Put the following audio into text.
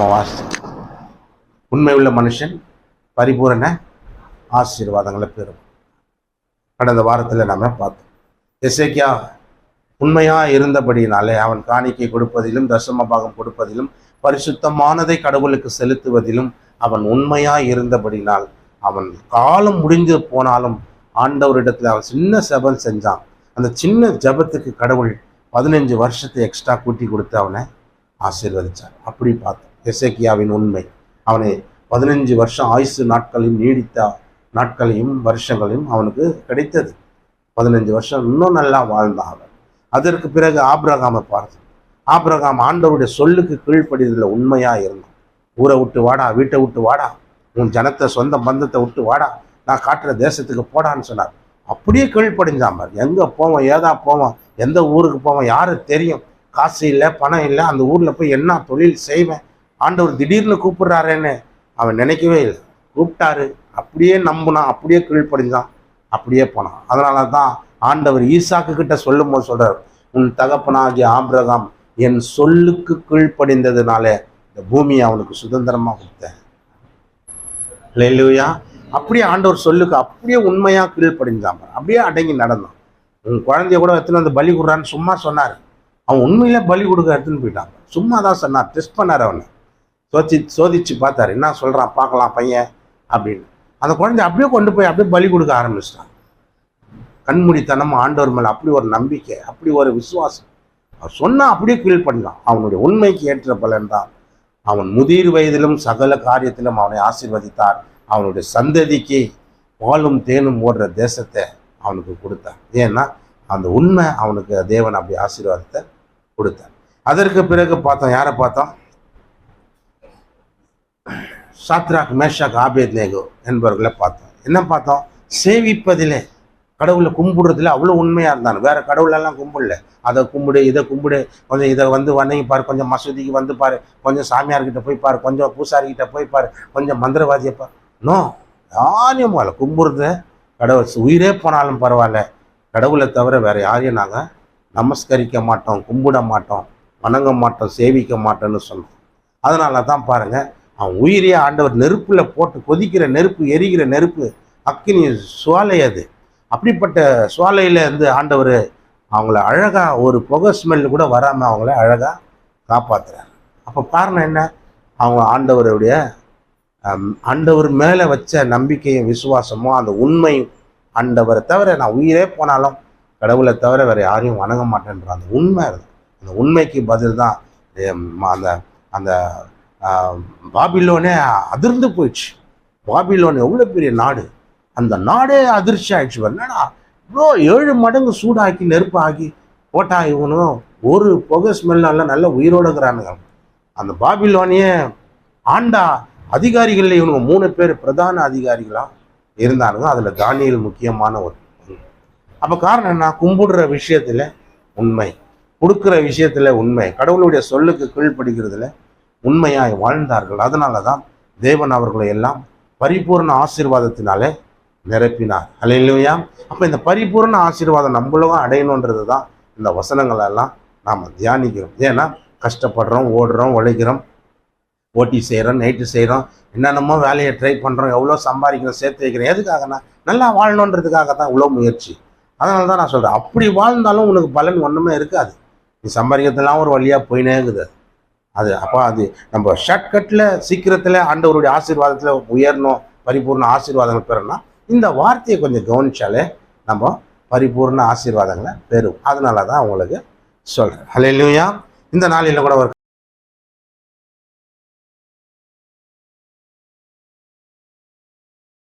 நம்ம உண்மை உள்ள மனுஷன் பரிபூரண ஆசீர்வாதங்களை பெறும். கடந்த வாரத்தில் நம்ம பார்த்தோம். எசேக்கியா உண்மையாக இருந்தபடினாலே அவன் காணிக்கை கொடுப்பதிலும் தசம பாகம் கொடுப்பதிலும் பரிசுத்தமானதை கடவுளுக்கு செலுத்துவதிலும் அவன் உண்மையாக இருந்தபடினால் அவன் காலம் முடிஞ்சு போனாலும் ஆண்டவரிடத்தில் அவன் சின்ன செபம் செஞ்சான். அந்த சின்ன ஜபத்துக்கு கடவுள் பதினஞ்சு வருஷத்தை எக்ஸ்ட்ரா கூட்டி கொடுத்து அவனை ஆசீர்வதிச்சான் அப்படி பார்த்தோம். எசேக்கியாவின் உண்மை. அவனை பதினஞ்சு வருஷம் ஆயுசு நாட்களையும் நீடித்த நாட்களையும் வருஷங்களையும் அவனுக்கு கிடைத்தது. பதினஞ்சு வருஷம் இன்னும் நல்லா வாழ்ந்தான் அவன். அதற்கு பிறகு ஆப்ரகாமை பார்த்து ஆப்ரகாம் ஆண்டவருடைய சொல்லுக்கு கீழ்ப்படிதில் உண்மையாக இருந்தான் ஊரை விட்டு வாடா வீட்டை விட்டு வாடா. உன் ஜனத்தை சொந்த பந்தத்தை விட்டு வாடா. நான் காட்டுற தேசத்துக்கு போடான்னு சொன்னார். அப்படியே கீழ்ப்படிஞ்சான் பாரு. எங்கே போவோம் ஏதா போவோம் எந்த ஊருக்கு போவோம் யாரு தெரியும். காசு இல்லை பணம் இல்லை அந்த ஊரில் போய் என்ன தொழில் செய்வேன் ஆண்டவர் திடீர்னு கூப்பிடுறாரேன்னு அவன் நினைக்கவே இல்லை. கூப்பிட்டாரு அப்படியே நம்பினான் அப்படியே கீழ்ப்படிஞ்சான் அப்படியே போனான். அதனால தான் ஆண்டவர் ஈசாக்கு கிட்ட சொல்லும் போது சொல்றார் உன் தகப்பனாகிய ஆபிரகாம் என் சொல்லுக்கு கீழ்ப்படிந்ததுனால இந்த பூமியை அவனுக்கு சுதந்திரமா கொடுத்தேன். இல்லையா அப்படியே ஆண்டவர் சொல்லுக்கு அப்படியே உண்மையா கீழ்ப்படிஞ்சான். அப்படியே அடங்கி நடந்தான். உன் குழந்தைய கூட எடுத்துன்னு வந்து பலி கொடுறான்னு சும்மா சொன்னார். அவன் உண்மையில பலி கொடுக்க எடுத்துன்னு போயிட்டான். சும்மா தான் சொன்னார் டெஸ்ட் பண்ணார் அவனை. சோதி சோதிச்சு பார்த்தாரு. என்ன சொல்கிறான் பார்க்கலாம் பையன் அப்படின்னு. அந்த குழந்தை அப்படியே கொண்டு போய் அப்படியே பலி கொடுக்க ஆரம்பிச்சிட்டான். கண்மூடித்தனம் ஆண்டவர் மேலே அப்படி ஒரு நம்பிக்கை அப்படி ஒரு விசுவாசம். அவன் சொன்னால் அப்படியே கீழ் பண்ணான் அவனுடைய உண்மைக்கு ஏற்ற பலன் தான். அவன் முதிர் வயதிலும் சகல காரியத்திலும் அவனை ஆசீர்வதித்தார். அவனுடைய சந்ததிக்கு பாலும் தேனும் ஓடுற தேசத்தை அவனுக்கு கொடுத்தான் ஏன்னா அந்த உண்மை அவனுக்கு தேவன் அப்படி ஆசீர்வாதத்தை கொடுத்தான் அதற்கு பிறகு பார்த்தோம் யாரை பார்த்தோம்? சாத்ராக் மேஷாக் ஆபேத் நேகு என்பவர்களை பார்த்தோம். என்ன பார்த்தோம்? சேவிப்பதிலே கடவுளை கும்பிடுறதுல அவ்வளோ உண்மையாக இருந்தான். வேற கடவுளெல்லாம் கும்பிடல. அதை கும்பிடு இதை கும்பிடு கொஞ்சம் இதை வந்து வணங்கி பாரு கொஞ்சம் மசூதிக்கு வந்து பாரு கொஞ்சம் சாமியார்கிட்ட போய் பாரு கொஞ்சம் பூசாரிக்கிட்ட போய் பாரு கொஞ்சம் மந்திரவாதியை பாரு. நோ யாரையும் போகல. கும்பிடுறத கடவுள் உயிரே போனாலும் பரவாயில்ல. கடவுளை தவிர வேற யாரையும் நாங்கள் நமஸ்கரிக்க மாட்டோம் கும்பிட மாட்டோம் வணங்க மாட்டோம் சேவிக்க மாட்டோம்னு சொன்னோம். அதனால தான் பாருங்கள் அவன் உயிரியே ஆண்டவர் நெருப்பில் போட்டு கொதிக்கிற நெருப்பு எரிகிற நெருப்பு அக்கினி சுவாலை அது. அப்படிப்பட்ட சுவாலையில் இருந்து ஆண்டவர் அவங்கள அழகாக ஒரு புகை ஸ்மெல் கூட வராமல் அவங்கள அழகாக காப்பாற்றுறாரு அப்போ காரணம் என்ன? அவங்க ஆண்டவருடைய ஆண்டவர் மேலே வச்ச நம்பிக்கையும் விசுவாசமும் அந்த உண்மையும் ஆண்டவரை தவிர நான் உயிரே போனாலும் கடவுளை தவிர வேற யாரையும் வணங்க மாட்டேன்ற அந்த உண்மை அந்த உண்மைக்கு பதில் தான் அந்த அந்த பாபிலோனே அதிர்ந்து போயிடுச்சு. பாபிலோன் எவ்வளோ பெரிய நாடு? அந்த நாடே அதிர்ச்சி ஆயிடுச்சு பாரு. என்னடா இவ்வளோ ஏழு மடங்கு சூடாக்கி நெருப்பாக்கி போட்டா இவனும் ஒரு புகை ஸ்மெல்லாம் நல்ல உயிரோடு இருக்கிறானுங்க. அந்த பாபிலோனியே ஆண்டா அதிகாரிகளில் இவனுங்க மூணு பேர் பிரதான அதிகாரிகளாக இருந்தானுங்க. அதில் தானியல் முக்கியமான ஒரு அப்போ காரணம் என்ன? கும்பிடுற விஷயத்தில் உண்மை கொடுக்குற விஷயத்தில் உண்மை கடவுளுடைய சொல்லுக்கு கீழ்ப்படுகிறதுல உண்மையாய் வாழ்ந்தார்கள். அதனால தான் தேவன் அவர்களை எல்லாம் பரிபூர்ண ஆசீர்வாதத்தினாலே நிரப்பினார். அல்லையா அப்போ இந்த பரிபூர்ண ஆசீர்வாதம் நம்மளும் அடையணுன்றது தான் இந்த வசனங்களெல்லாம் நாம் தியானிக்கிறோம். ஏன்னா கஷ்டப்படுறோம் ஓடுறோம் உழைக்கிறோம் ஓட்டி செய்கிறோம் நைட்டு செய்கிறோம் என்னென்னமோ வேலையை ட்ரை பண்ணுறோம் எவ்வளோ சம்பாதிக்கிறோம் சேர்த்து வைக்கிறோம் எதுக்காகனா நல்லா வாழணுன்றதுக்காக தான் இவ்வளோ முயற்சி. அதனால தான் நான் சொல்கிறேன் அப்படி வாழ்ந்தாலும் உனக்கு பலன் ஒன்றுமே இருக்காது. நீ சம்பாதிக்கிறதுலாம் ஒரு வழியாக போயினே இருக்குது. அது. அப்போ அது நம்ம ஷார்ட்கட்டில் சீக்கிரத்தில் ஆண்டவருடைய ஆசீர்வாதத்தில் உயரணும் பரிபூர்ண ஆசீர்வாதங்கள் பெறணும்னா இந்த வார்த்தையை கொஞ்சம் கவனிச்சாலே நம்ம பரிபூர்ண ஆசீர்வாதங்களை பெறும் அதனால தான் உங்களுக்கு சொல்கிறேன் ஹalleluya இந்த நாளில் கூட ஒரு